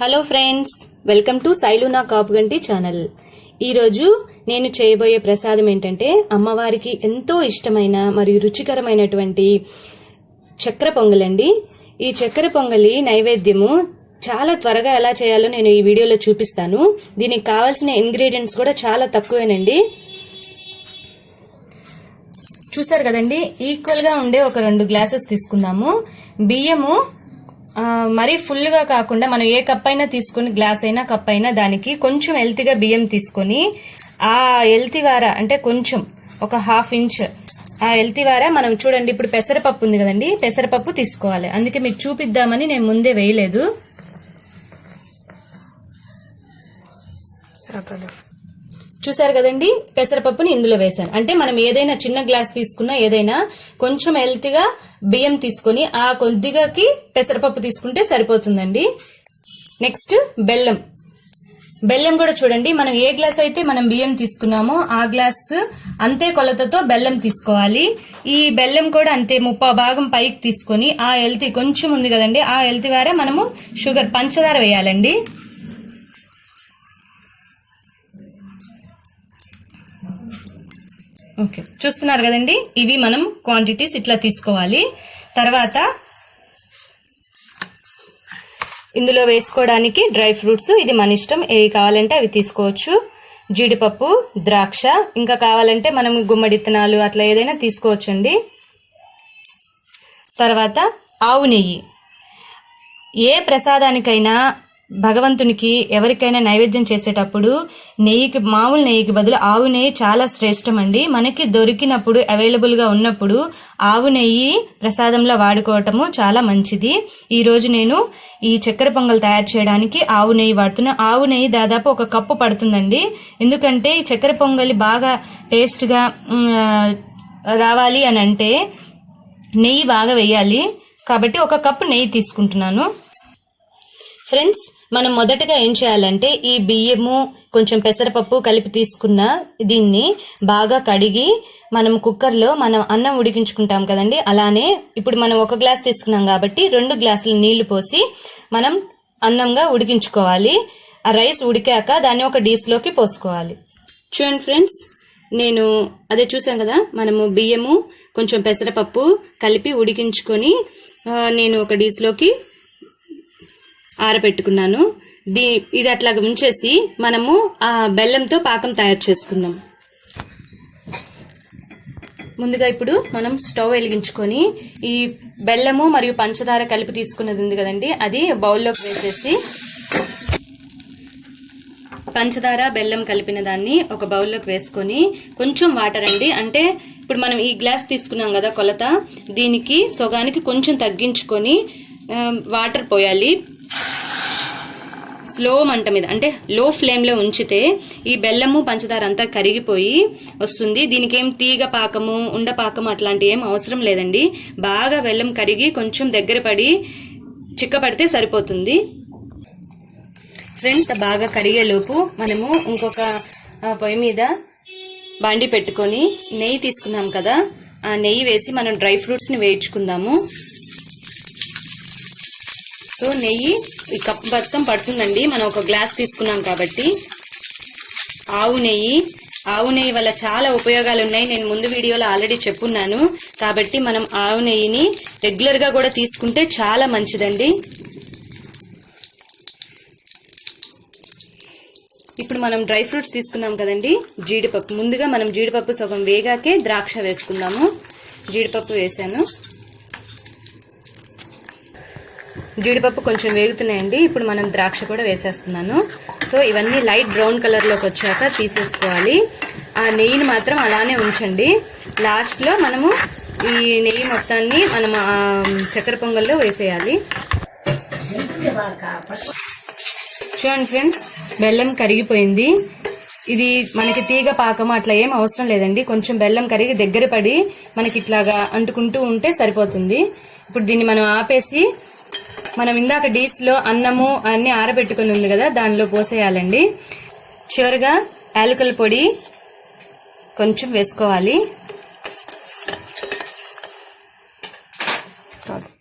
Hello friends welcome to Sailuna Kapuganti channel ఈరోజు నేను చేయబోయే ప్రసాదం ఏంటంటే అమ్మవారికి ఎంతో ఇష్టమైన మరియు రుచికరమైనటువంటి చక్కెర పొంగలండి. ఈ చక్కెర పొంగలి నైవేద్యము చాలా త్వరగా ఎలా చేయాలో నేను ఈ వీడియోలో చూపిస్తాను. దీనికి కావాల్సిన ఇంగ్రీడియంట్స్ కూడా చాలా తక్కువేనండి. చూసారు కదండి ఈక్వల్గా ఉండే ఒక రెండు గ్లాసెస్ తీసుకుందాము. బియ్యము మరీ ఫుల్గా కాకుండా మనం ఏ కప్ అయినా తీసుకుని గ్లాస్ అయినా కప్ అయినా దానికి కొంచెం ఎల్తిగా బియ్యం తీసుకొని ఆ ఎల్తివార అంటే కొంచెం ఒక హాఫ్ ఇంచ్ ఆ ఎల్తివార మనం చూడండి ఇప్పుడు పెసరపప్పు ఉంది కదండి పెసరపప్పు తీసుకోవాలి. అందుకే మీకు చూపిద్దామని నేను ముందే వేయలేదు. చూసారు కదండి? పెసరపప్పుని ఇందులో వేశాను అంటే మనం ఏదైనా చిన్న గ్లాస్ తీసుకున్నా ఏదైనా కొంచెం హెల్తీగా బియ్యం తీసుకొని ఆ కొద్దిగాకి పెసరపప్పు తీసుకుంటే సరిపోతుందండి. నెక్స్ట్ బెల్లం. బెల్లం కూడా చూడండి మనం ఏ గ్లాస్ అయితే మనం బియ్యం తీసుకున్నామో ఆ గ్లాస్ అంతే కొలతతో బెల్లం తీసుకోవాలి. ఈ బెల్లం కూడా అంతే ముప్పా భాగం పైకి తీసుకొని ఆ హెల్తీ కొంచెం ఉంది కదండి ఆ హెల్తీ వారే మనము షుగర్ పంచదార వేయాలండి. ఓకే. చూస్తున్నారు కదండి? ఇవి మనం క్వాంటిటీస్ ఇట్లా తీసుకోవాలి. తర్వాత ఇందులో వేసుకోవడానికి డ్రై ఫ్రూట్స్ ఇది మన ఇష్టం. ఏవి కావాలంటే అవి తీసుకోవచ్చు. జీడిపప్పు ద్రాక్ష. ఇంకా కావాలంటే మనం గుమ్మడి విత్తనాలు అట్లా ఏదైనా తీసుకోవచ్చండి. తర్వాత ఆవు నెయ్యి. ఏ ప్రసాదానికైనా భగవంతునికి ఎవరికైనా నైవేద్యం చేసేటప్పుడు నెయ్యికి మామూలు నెయ్యికి బదులు ఆవు నెయ్యి చాలా శ్రేష్టం అండి మనకి దొరికినప్పుడు అవైలబుల్గా ఉన్నప్పుడు ఆవు నెయ్యి ప్రసాదంలో వాడుకోవటము చాలా మంచిది. ఈరోజు నేను ఈ చక్కెర పొంగల్ తయారు చేయడానికి ఆవు నెయ్యి వాడుతున్నా. ఆవు నెయ్యి దాదాపు ఒక కప్పు పడుతుందండి. ఎందుకంటే ఈ చక్కెర పొంగలి బాగా టేస్ట్గా రావాలి అని అంటే నెయ్యి బాగా వేయాలి. కాబట్టి ఒక కప్పు నెయ్యి తీసుకుంటున్నాను. ఫ్రెండ్స్ మనం మొదటగా ఏం చేయాలంటే ఈ బియ్యము కొంచెం పెసరపప్పు కలిపి తీసుకున్న దీన్ని బాగా కడిగి మనం కుక్కర్లో మనం అన్నం ఉడికించుకుంటాం కదండి. అలానే ఇప్పుడు మనం ఒక గ్లాస్ తీసుకున్నాం కాబట్టి రెండు గ్లాసులు నీళ్ళు పోసి మనం అన్నంగా ఉడికించుకోవాలి. ఆ రైస్ ఉడికాక దాన్ని ఒక డీస్లోకి పోసుకోవాలి. చూడండి ఫ్రెండ్స్ నేను అదే చూసాం కదా మనము బియ్యము కొంచెం పెసరపప్పు కలిపి ఉడికించుకొని నేను ఒక డీస్లోకి ఆరబెట్టుకున్నాను. దీ ఇది అట్లా ఉంచేసి మనము ఆ బెల్లంతో పాకం తయారు చేసుకుందాం. ముందుగా ఇప్పుడు మనం స్టవ్ వెలిగించుకొని ఈ బెల్లము మరియు పంచదార కలిపి తీసుకున్నది ఉంది కదండి అది బౌల్లోకి వేసేసి పంచదార బెల్లం కలిపిన దాన్ని ఒక బౌల్లోకి వేసుకొని కొంచెం వాటర్ అండి అంటే ఇప్పుడు మనం ఈ గ్లాస్ తీసుకున్నాం కదా కొలత దీనికి సొగానికి కొంచెం తగ్గించుకొని వాటర్ పోయాలి. స్లో మంట మీద అంటే లో ఫ్లేమ్లో ఉంచితే ఈ బెల్లము పంచదార అంతా కరిగిపోయి వస్తుంది. దీనికి ఏం తీగ పాకము ఉండ అట్లాంటివి అట్లాంటి ఏం అవసరం లేదండి. బాగా బెల్లం కరిగి కొంచెం దగ్గర పడి చిక్కపడితే సరిపోతుంది. ఫ్రెండ్స్ బాగా కరిగేలోపు మనము ఇంకొక పొయ్యి మీద బాండి పెట్టుకొని నెయ్యి తీసుకున్నాం కదా. ఆ నెయ్యి వేసి మనం డ్రై ఫ్రూట్స్ని వేయించుకుందాము. సో నెయ్యి ఈ కప్ మొత్తం పడుతుందండి. మనం ఒక గ్లాస్ తీసుకున్నాం కాబట్టి. ఆవు నెయ్యి. ఆవు నెయ్యి వల్ల చాలా ఉపయోగాలు ఉన్నాయి. నేను ముందు వీడియోలో ఆల్రెడీ చెప్పున్నాను. కాబట్టి మనం ఆవు నెయ్యిని రెగ్యులర్గా కూడా తీసుకుంటే చాలా మంచిదండి. ఇప్పుడు మనం డ్రై ఫ్రూట్స్ తీసుకున్నాం కదండి. జీడిపప్పు. ముందుగా మనం జీడిపప్పు సగం వేగాకే ద్రాక్ష వేసుకుందాము. జీడిపప్పు వేసాను. జీడిపప్పు కొంచెం వేగుతున్నాయండి. ఇప్పుడు మనం ద్రాక్ష కూడా వేసేస్తున్నాను. సో ఇవన్నీ లైట్ బ్రౌన్ కలర్లోకి వచ్చాక తీసేసుకోవాలి. ఆ నెయ్యిని మాత్రం అలానే ఉంచండి. లాస్ట్లో మనము ఈ నెయ్యి మొత్తాన్ని మనం చక్కెర పొంగల్లో వేసేయాలి. చూడండి ఫ్రెండ్స్ బెల్లం కరిగిపోయింది. ఇది మనకి తీగ పాకం అట్లా ఏం అవసరం లేదండి. కొంచెం బెల్లం కరిగి దగ్గర పడి మనకి ఇట్లాగా అంటుకుంటూ ఉంటే సరిపోతుంది. ఇప్పుడు దీన్ని మనం ఆపేసి మనం ఇందాక డీస్లో అన్నము అన్ని ఆరబెట్టుకుని ఉంది కదా దానిలో పోసేయాలండి. చివరిగా యాలకుల పొడి కొంచెం వేసుకోవాలి.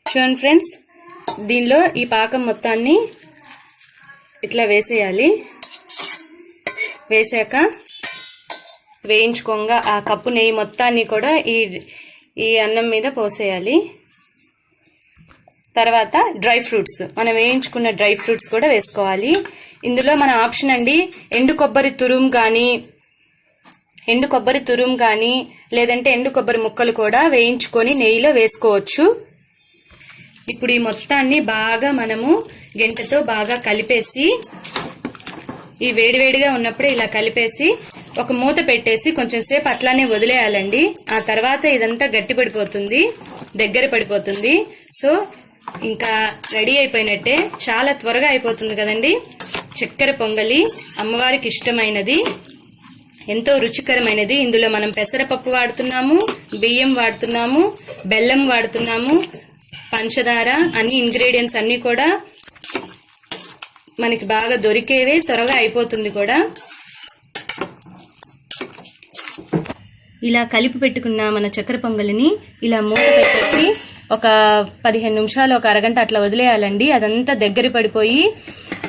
చూడండి ఫ్రెండ్స్ దీనిలో ఈ పాకం మొత్తాన్ని ఇట్లా వేసేయాలి. వేసాక వేయించుకోగా ఆ కప్పు నెయ్యి మొత్తాన్ని కూడా ఈ ఈ అన్నం మీద పోసేయాలి. తర్వాత డ్రై ఫ్రూట్స్. మనం వేయించుకున్న డ్రై ఫ్రూట్స్ కూడా వేసుకోవాలి. ఇందులో మన ఆప్షన్ అండి ఎండు కొబ్బరి తురుం కానీ ఎండు కొబ్బరి తురుం కానీ లేదంటే ఎండు కొబ్బరి ముక్కలు కూడా వేయించుకొని నెయ్యిలో వేసుకోవచ్చు. ఇప్పుడు ఈ మొత్తాన్ని బాగా మనము గెంటతో బాగా కలిపేసి ఈ వేడివేడిగా ఉన్నప్పుడే ఇలా కలిపేసి ఒక మూత పెట్టేసి కొంచెం సేపు అట్లానే వదిలేయాలండి. ఆ తర్వాత ఇదంతా గట్టి పడిపోతుంది దగ్గర పడిపోతుంది. సో ఇంకా రెడీ అయిపోయినట్టే చాలా త్వరగా అయిపోతుంది కదండి. చక్కెర పొంగలి అమ్మవారికి ఇష్టమైనది. ఎంతో రుచికరమైనది. ఇందులో మనం పెసరపప్పు వాడుతున్నాము బియ్యం వాడుతున్నాము బెల్లం వాడుతున్నాము పంచదార అన్ని ఇంగ్రీడియంట్స్ అన్నీ కూడా మనకి బాగా దొరికేవే త్వరగా అయిపోతుంది కూడా. ఇలా కలిపి పెట్టుకున్న మన చక్కెర పొంగలిని ఇలా మూత పెట్టేసి ఒక పదిహేను నిమిషాలు ఒక అరగంట అట్లా వదిలేయాలండి. అదంతా దగ్గర పడిపోయి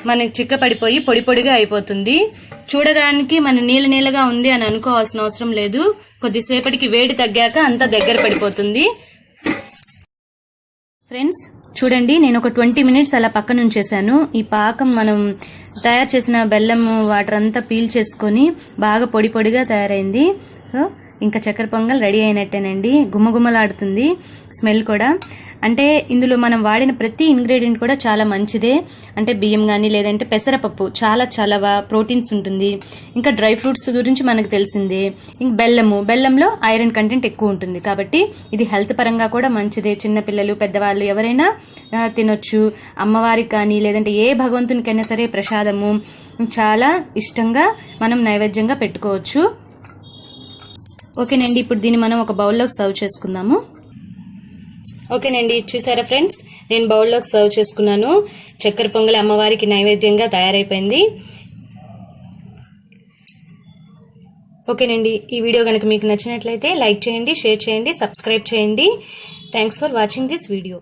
మనకి చిక్క పడిపోయి పొడి పొడిగా అయిపోతుంది. చూడడానికి మన నీళ్ళ నీళ్ళగా ఉంది అని అనుకోవాల్సిన అవసరం లేదు. కొద్దిసేపటికి వేడి తగ్గాక అంతా దగ్గర పడిపోతుంది. ఫ్రెండ్స్ చూడండి నేను ఒక ట్వంటీ మినిట్స్ అలా పక్కన ఉంచేసాను ఈ పాకం మనం తయారు చేసిన బెల్లం వాటర్ అంతా పీల్ చేసుకొని బాగా పొడి పొడిగా తయారైంది. సో ఇంకా చక్కెర పొంగల్ రెడీ అయినట్టేనండి. గుమ్మగుమ్మలాడుతుంది స్మెల్ కూడా. అంటే ఇందులో మనం వాడిన ప్రతి ఇంగ్రీడియంట్ కూడా చాలా మంచిదే. అంటే బియ్యం కానీ లేదంటే పెసరపప్పు చాలా చలవ ప్రోటీన్స్ ఉంటుంది. ఇంకా డ్రై ఫ్రూట్స్ గురించి మనకు తెలిసిందే. ఇంక బెల్లము. బెల్లంలో ఐరన్ కంటెంట్ ఎక్కువ ఉంటుంది. కాబట్టి ఇది హెల్త్ పరంగా కూడా మంచిదే. చిన్నపిల్లలు పెద్దవాళ్ళు ఎవరైనా తినొచ్చు. అమ్మవారికి కానీ లేదంటే ఏ భగవంతునికైనా సరే ప్రసాదము చాలా ఇష్టంగా మనం నైవేద్యంగా పెట్టుకోవచ్చు. ఓకేనండి ఇప్పుడు దీన్ని మనం ఒక బౌల్లోకి సర్వ్ చేసుకుందాము. ఓకేనండి చూసారా ఫ్రెండ్స్? నేను బౌల్లోకి సర్వ్ చేసుకున్నాను. చక్కెర పొంగలి అమ్మవారికి నైవేద్యంగా తయారైపోయింది. ఓకేనండి ఈ వీడియో కనుక మీకు నచ్చినట్లయితే లైక్ చేయండి షేర్ చేయండి సబ్స్క్రైబ్ చేయండి. Thanks for watching this video.